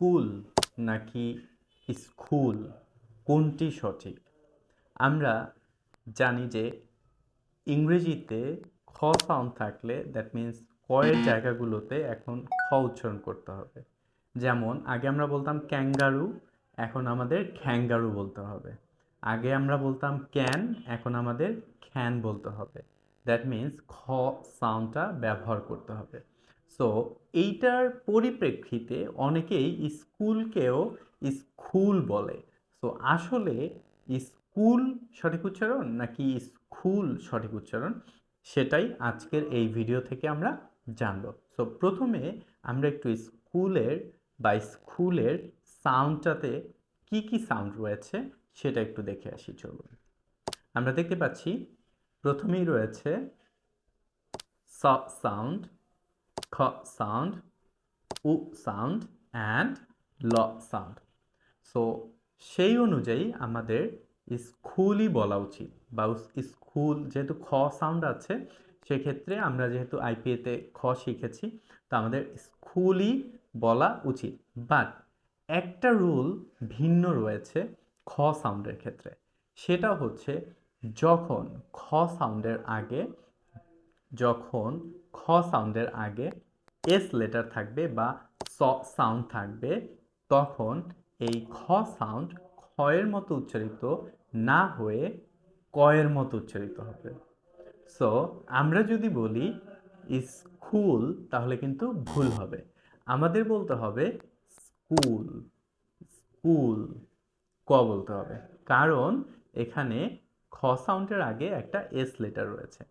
School নাকি school? কোনটি সঠিক? আমরা জানি যে ইংরেজিতে খ সাউন্ড থাকলে দ্যাট মিন্স কয়ের জায়গাগুলোতে এখন খ উচ্চারণ করতে হবে। যেমন, আগে আমরা বলতাম ক্যাঙ্গারু, এখন আমাদের খ্যাঙ্গারু বলতে হবে। আগে আমরা বলতাম ক্যান, এখন আমাদের খ্যান বলতে হবে। দ্যাট মিন্স খ সাউন্ডটা ব্যবহার করতে হবে। সো এইটার পরিপ্রেক্ষিতে অনেকেই স্কুলকেও স্কুল বলে। সো আসলে স্কুল সঠিক উচ্চারণ নাকি স্কুল সঠিক উচ্চারণ, সেটাই আজকের এই ভিডিও থেকে আমরা জানব। সো প্রথমে আমরা একটু স্কুলের বা স্কুলের সাউন্ডটাতে কি কি সাউন্ড রয়েছে, সেটা একটু দেখে আসি, চলুন। আমরা দেখতে পাচ্ছি, প্রথমেই রয়েছে সাউন্ড খ সাউন্ড উ সাউন্ড অ্যান্ড ল সাউন্ড সো সেই অনুযায়ী আমাদের স্কুলই বলা উচিত বা স্কুল যেহেতু খ সাউন্ড আছে, সেক্ষেত্রে আমরা যেহেতু আইপিএতে খ শিখেছি, তো আমাদের স্কুলই বলা উচিত। বাট একটা রুল ভিন্ন রয়েছে খ সাউন্ডের ক্ষেত্রে। সেটা হচ্ছে যখন খ সাউন্ডের আগে যখন খ সাউন্ডের আগে এস লেটার থাকবে বা স সাউন্ড থাকবে, তখন এই খ সাউন্ড খয়ের মতো উচ্চারিত না হয়ে কয়ের মতো উচ্চারিত হবে। সো আমরা যদি বলি স্কুল তাহলে কিন্তু ভুল হবে। আমাদের বলতে হবে স্কুল স্কুল ক বলতে হবে। কারণ এখানে খ সাউন্ডের আগে একটা এস লেটার রয়েছে।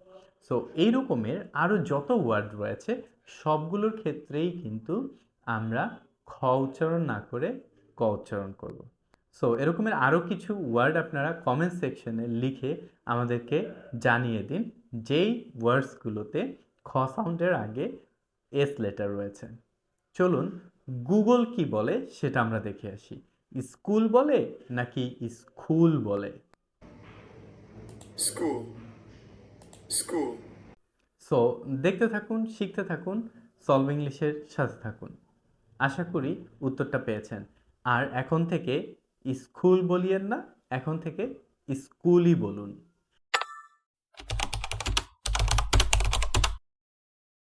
সো এই রকমের আরও যত ওয়ার্ড রয়েছে, সবগুলোর ক্ষেত্রেই কিন্তু আমরা খ উচ্চারণ না করে ক উচ্চারণ করব। সো এরকমের আরও কিছু ওয়ার্ড আপনারা কমেন্ট সেকশনে লিখে আমাদেরকে জানিয়ে দিন, যেই ওয়ার্ডসগুলোতে খ সাউন্ডের আগে এস লেটার রয়েছে। চলুন গুগল কি বলে সেটা আমরা দেখে আসি। স্কুল বলে নাকি স্কুল বলে? School. School. সো দেখতে থাকুন, শিখতে থাকুন সলভ ইংলিশের সাথে থাকুন। আশা করি উত্তরটা পেয়েছেন। আর এখন থেকে স্কুল বলিয়েন না, এখন থেকে স্কুলই বলুন।